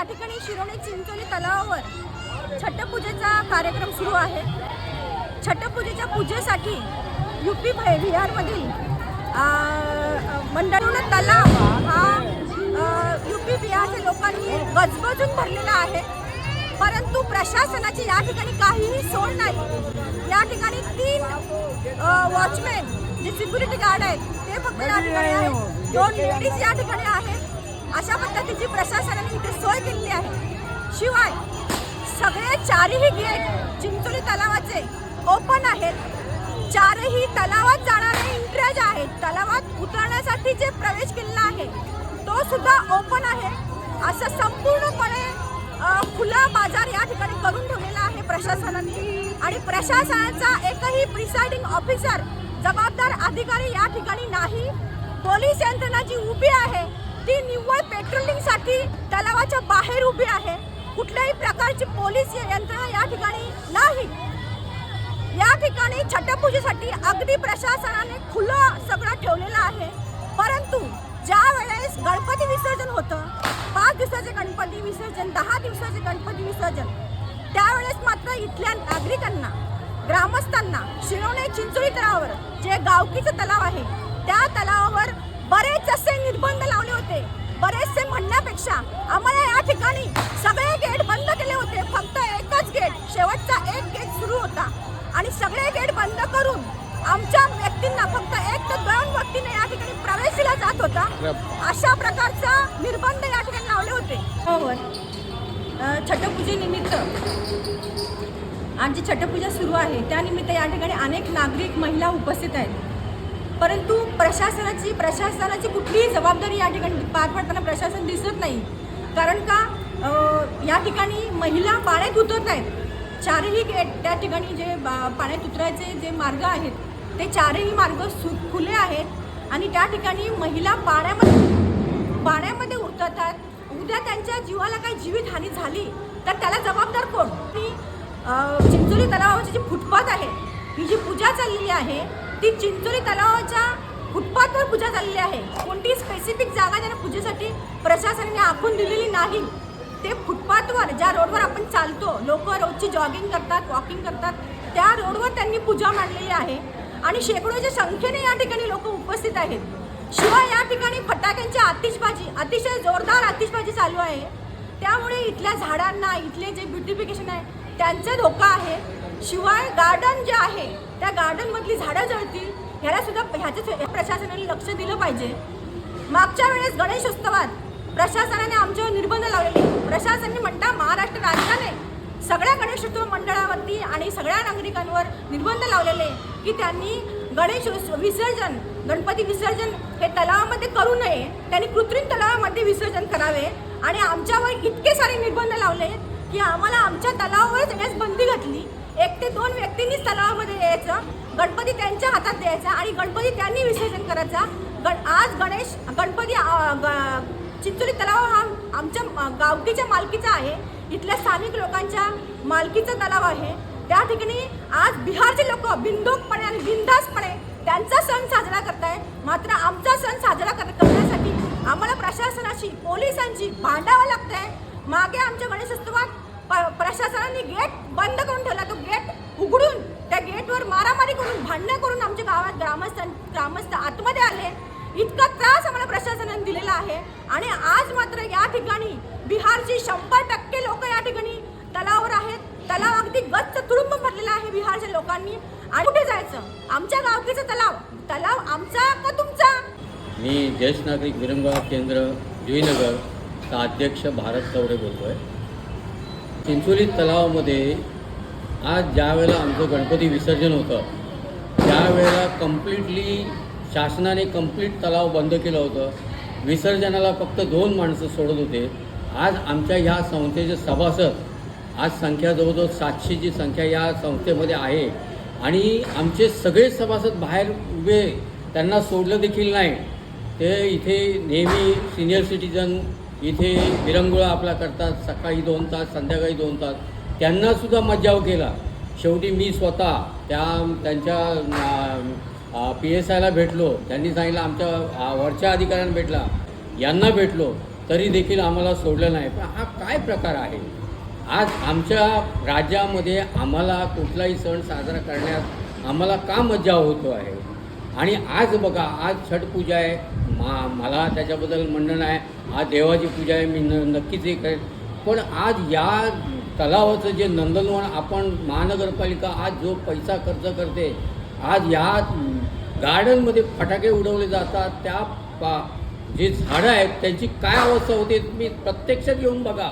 या ठिकाणी शिरोणे चिंचोली तलावावर छटपूजेचा कार्यक्रम सुरू आहे. छटपूजेच्या पूजेसाठी यू पी बिहारमधील मंडळून तलाव हा यू पी बिहारच्या लोकांनी गजबजून भरलेला आहे. परंतु प्रशासनाची या ठिकाणी काहीही सोड नाही. या ठिकाणी तीन वॉचमॅन जे सिक्युरिटी गार्ड आहेत ते फक्त या ठिकाणी आहेत. दोन लेडीज या ठिकाणी आहेत. अशा पद्धतीची प्रशासनाने इथे सोय केलेली आहे. शिवाय सगळे चारही गेट चिंचोली तलावाचे ओपन आहेत. चारही तलावात जाणारे इंट्रेज आहेत. तलावात उतरण्यासाठी जे प्रवेश केलेला आहे तो सुद्धा ओपन आहे. असं संपूर्णपणे अ, खुला बाजार या ठिकाणी करून ठेवलेला आहे प्रशासनाने. आणि प्रशासनाचा एकही प्रिसाइडिंग ऑफिसर जबाबदार अधिकारी या ठिकाणी नाही. पोलीस यंत्रणा जी उभी आहे ती निव्वळ पेट्रोलिंगसाठी तलावाच्या बाहेर उभी आहे. कुठल्याही प्रकारची पोलीस यंत्रणा या ठिकाणी नाही. या ठिकाणी छटपूजेसाठी अगदी प्रशासनाने खुलं सगळं ठेवलेलं आहे. परंतु ज्या वेळेस गणपती विसर्जन होतं पाच दिवसाचे गणपती विसर्जन दहा दिवसाचे गणपती विसर्जन त्यावेळेस मात्र इथल्या नागरिकांना ग्रामस्थांना शिरवणे चिंचोळी तलावावर जे गावकीचं तलाव आहे त्या तलाव बरेच असे निर्बंध लावले होते बरेचसे म्हणण्यापेक्षा आम्हाला या ठिकाणी सगळे गेट बंद केले होते. फक्त एकच गेट. शेवटचा एक गेट सुरू होता. आणि सगळे गेट बंद करून आमच्या व्यक्तींना फक्त एक ते दोन व्यक्तीने या ठिकाणी प्रवेश दिला जात होता. अशा प्रकारचा निर्बंध या ठिकाणी लावले होते. हो, हो. छटपूजेनिमित्त आमची छटपूजा सुरू आहे. त्यानिमित्त या ठिकाणी अनेक नागरिक महिला उपस्थित आहेत. परंतु प्रशासनाची प्रशासनाची कुठलीही जबाबदारी या ठिकाणी पार पाडताना प्रशासन दिसत नाही. कारण का या ठिकाणी महिला पाण्यात उतरत आहेत चारही त्या ठिकाणी जे बा- पाण्यात उतरायचे जे मार्ग आहेत ते चारही मार्ग सु खुले आहेत आणि त्या ठिकाणी महिला पाण्यामध्ये पाण्यामध्ये उतरतात. उद्या त्यांच्या जीवाला काही जीवितहानी झाली तर त्याला जबाबदार कोण? ती चिंचोली तलावाची जी फुटपाथ आहे ही जी पूजा चाललेली आहे ती चिंचोली तलावाच्या फुटपाथवर पूजा झालेली आहे. कोणती स्पेसिफिक जागा त्यांना पूजेसाठी प्रशासनाने आखून दिलेली नाही ते फुटपाथवर ज्या रोडवर आपण चालतो लोक रोजची जॉगिंग करतात वॉकिंग करतात त्या रोडवर त्यांनी पूजा मांडलेली आहे. आणि शेकडोच्या संख्येने या ठिकाणी लोक उपस्थित आहेत. शिवाय या ठिकाणी फटाक्यांची आतिषबाजी अतिशय जोरदार आतिषबाजी चालू आहे. त्यामुळे इथल्या झाडांना इथले जे ब्युटिफिकेशन आहे त्यांचा धोका आहे. शिवाय गार्डन जे आहे त्या गार्डनमधली झाडं जळतील. ह्याला सुद्धा ह्याच्या प्रशासनाने लक्ष दिलं पाहिजे. मागच्या वेळेस गणेशोत्सवात प्रशासनाने आमच्यावर निर्बंध लावलेले. प्रशासनाने म्हणता महाराष्ट्र राज्याने सगळ्या गणेशोत्सव मंडळावरती आणि सगळ्या नागरिकांवर निर्बंध लावलेले की त्यांनी गणेश विसर्जन गणपती विसर्जन हे तलावामध्ये करू नये. त्यांनी कृत्रिम तलावामध्ये विसर्जन करावे. आणि आमच्यावर इतके सारे निर्बंध लावले की आम्हाला आमच्या तलावावरच येण्यास बंदी घातली. एक ते दोन व्यक्तींनीच तलावामध्ये यायचं गणपती त्यांच्या हातात द्यायचा आणि गणपती त्यांनी विसर्जन करायचा. गण आज गणेश गणपती ग- चिंचोली तलाव हा आमच्या गावकीच्या मालकीचा आहे. इथल्या स्थानिक लोकांच्या मालकीचा तलाव आहे. त्या ठिकाणी आज बिहारचे लोक बिंदोकपणे आणि बिंदासपणे त्यांचा सण साजरा करताय. मात्र आमचा सण साजरा कर- करण्यासाठी आम्हाला प्रशासनाशी पोलिसांची भांडावं लागत आहे मागे आमच्या गणेशोत्सवात प्रशासनाने गेट बंद करून ठेवला. तो गेट उघडून त्या गेटवर मारामारी करून भांडणं करून आमच्या गावात ग्रामस्थ ग्रामस्थ आतमध्ये आले. इतका त्रास आम्हाला प्रशासनाने दिलेला आहे. आणि आज मात्र या ठिकाणी बिहारची शंभर टक्के लोक या ठिकाणी तलावावर आहेत. तलाव अगदी गच्च तुडुंब भरलेला आहे बिहारच्या लोकांनी. आणि कुठे जायचं? आमच्या गावकीचा तलाव. तलाव आमचा का तुमचा? मी ज्येष्ठ नागरिक विरंगाव केंद्र जुईनगरचा अध्यक्ष भारत चौरे बोलतो आहे चिंचोली तलावामध्ये आज ज्या वेळेला आमचं गणपती विसर्जन होतं त्यावेळेला कम्प्लिटली शासनाने कंप्लीट तलाव बंद केलं होतं. विसर्जनाला फक्त दोन माणसं सोडत होते. आज आमच्या ह्या संस्थेचे सभासद आज संख्या जवळजवळ सातशेची संख्या या संस्थेमध्ये आहे. आणि आमचे सगळे सभासद बाहेर उभे त्यांना सोडलं देखील नाही. ते इथे नेहमी सिनियर सिटीजन इथे विरंगुळा आपला करतात सकाळी दोन तास संध्याकाळी दोन तास. त्यांनासुद्धा मज्जाव केला. शेवटी मी स्वतः त्या त्यांच्या पी एस आयला भेटलो. त्यांनी सांगितलं आमच्या वरच्या अधिकाऱ्यांना भेटला. यांना भेटलो. तरी देखील आम्हाला सोडलं नाही. पण हा काय प्रकार आहे? आज आमच्या राज्यामध्ये आम्हाला कुठलाही सण साजरा करण्यात आम्हाला का मज्जा होतो आहे? आणि आज बघा आज छठ पूजा आहे. मा मला त्याच्याबद्दल म्हणणं नाही. हा देवाची पूजा आहे मी न नक्कीच हे करेन. पण आज या तलावाचं जे नंदनवन आपण महानगरपालिका आज जो पैसा खर्च करते आज या गार्डनमध्ये फटाके उडवले जातात त्या पा जे झाडं आहेत त्यांची काय अवस्था होते तुम्ही प्रत्यक्षात येऊन बघा.